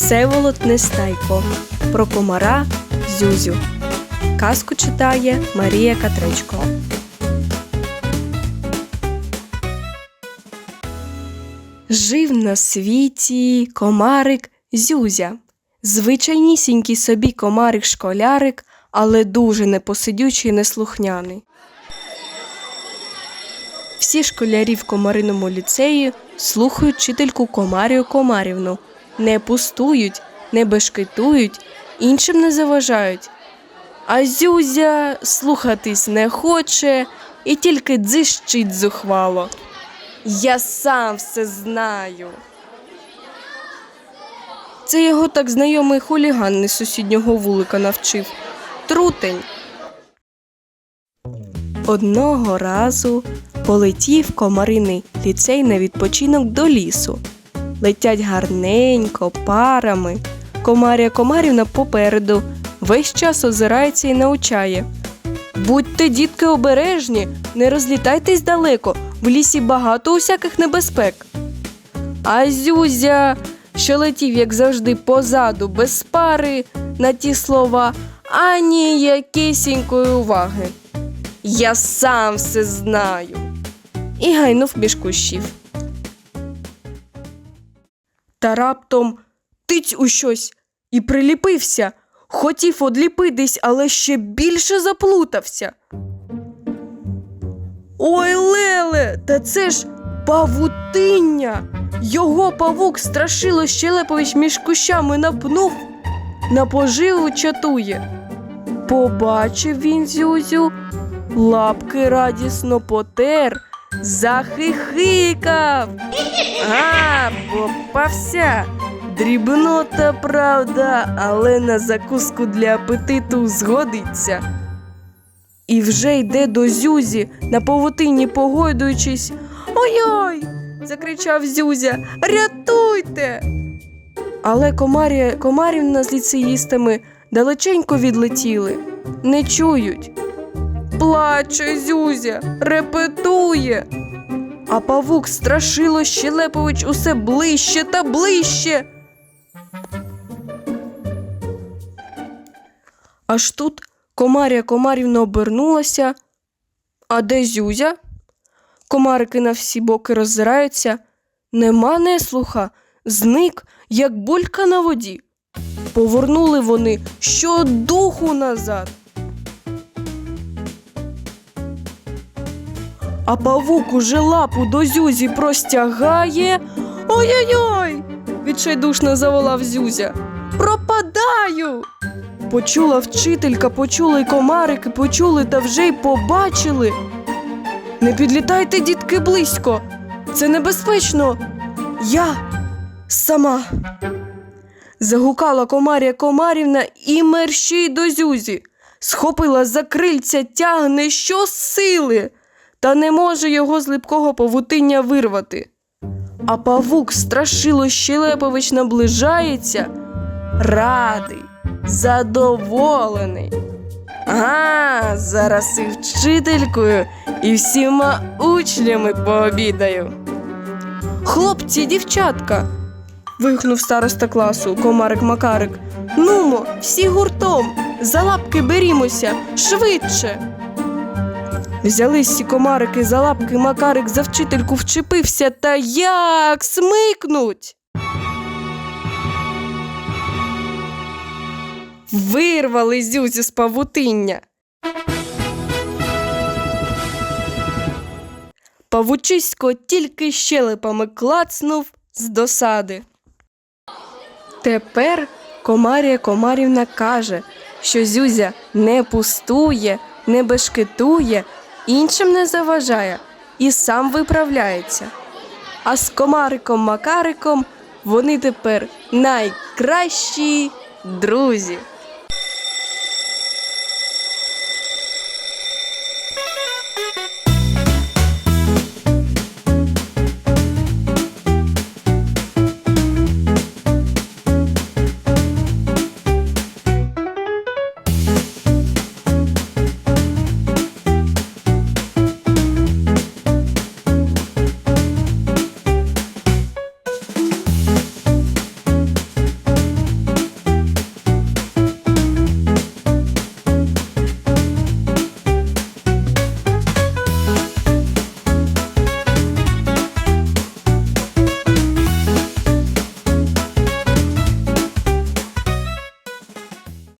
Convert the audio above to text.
Всеволод Нестайко про комара Зюзю. Казку читає Марія Катричко. Жив на світі комарик Зюзя. Звичайнісінький собі комарик-школярик, але дуже непосидючий і неслухняний. Всі школярі в комариному ліцеї слухають вчительку Комарію Комарівну, не пустують, не бешкетують, іншим не заважають. А Зюзя слухатись не хоче і тільки дзищить зухвало. Я сам все знаю. Це його так знайомий хуліган з сусіднього вулика навчив. Трутень. Одного разу полетів комариний ліцей на відпочинок до лісу. Летять гарненько, парами. Комарія Комарівна попереду весь час озирається і научає. Будьте, дітки, обережні, не розлітайтесь далеко, в лісі багато усяких небезпек. А Зюзя, що летів, як завжди, позаду, без пари, на ті слова, ані якісінької уваги. Я сам все знаю. І гайнув між кущів. Та раптом тиць у щось і приліпився. Хотів одліпитись, але ще більше заплутався. Ой, Леле, та це ж павутиння. Його павук страшило Щелепович між кущами напнув, на поживу чатує. Побачив він Зюзю, лапки радісно потер, захихикав. А, попався. Дрібнота, правда, але на закуску для апетиту згодиться. І вже йде до Зюзі, на павутині погойдуючись. Ой-ой! закричав Зюзя. Рятуйте! Але комарія, комарівна з ліцеїстами далеченько відлетіли, не чують. Плаче Зюзя, репетує. А павук страшило Щелепович усе ближче та ближче. Аж тут комарія комарівна обернулася. А де Зюзя? Комарики на всі боки роззираються. Нема неслуха, зник, як булька на воді. Повернули вони щодуху назад. А павук уже лапу до Зюзі простягає. Ой-ой-ой! відчайдушно заволав Зюзя. Пропадаю. Почула вчителька, почули й комарики, почули та вже й побачили. Не підлітайте, дітки, близько. Це небезпечно. Я сама. Загукала комарія Комарівна і мерщій до Зюзі. Схопила за крильця, тягне що сили, та не може його з липкого павутиння вирвати. А павук страшило Щелепович наближається, радий, задоволений. Ага, зараз і вчителькою, і всіма учнями пообідаю. Хлопці, дівчатка. вигукнув староста класу комарик Макарик. Нумо, всі гуртом, за лапки берімося, швидше. Взялись всі комарики за лапки, Макарик за вчительку вчепився та як смикнуть. Вирвали зюзю з павутиння. Павучисько тільки щелепами клацнув з досади. Тепер комарія Комарівна каже, що Зюзя не пустує, не бешкетує, іншим не заважає і сам виправляється. А з комариком Макариком вони тепер найкращі друзі.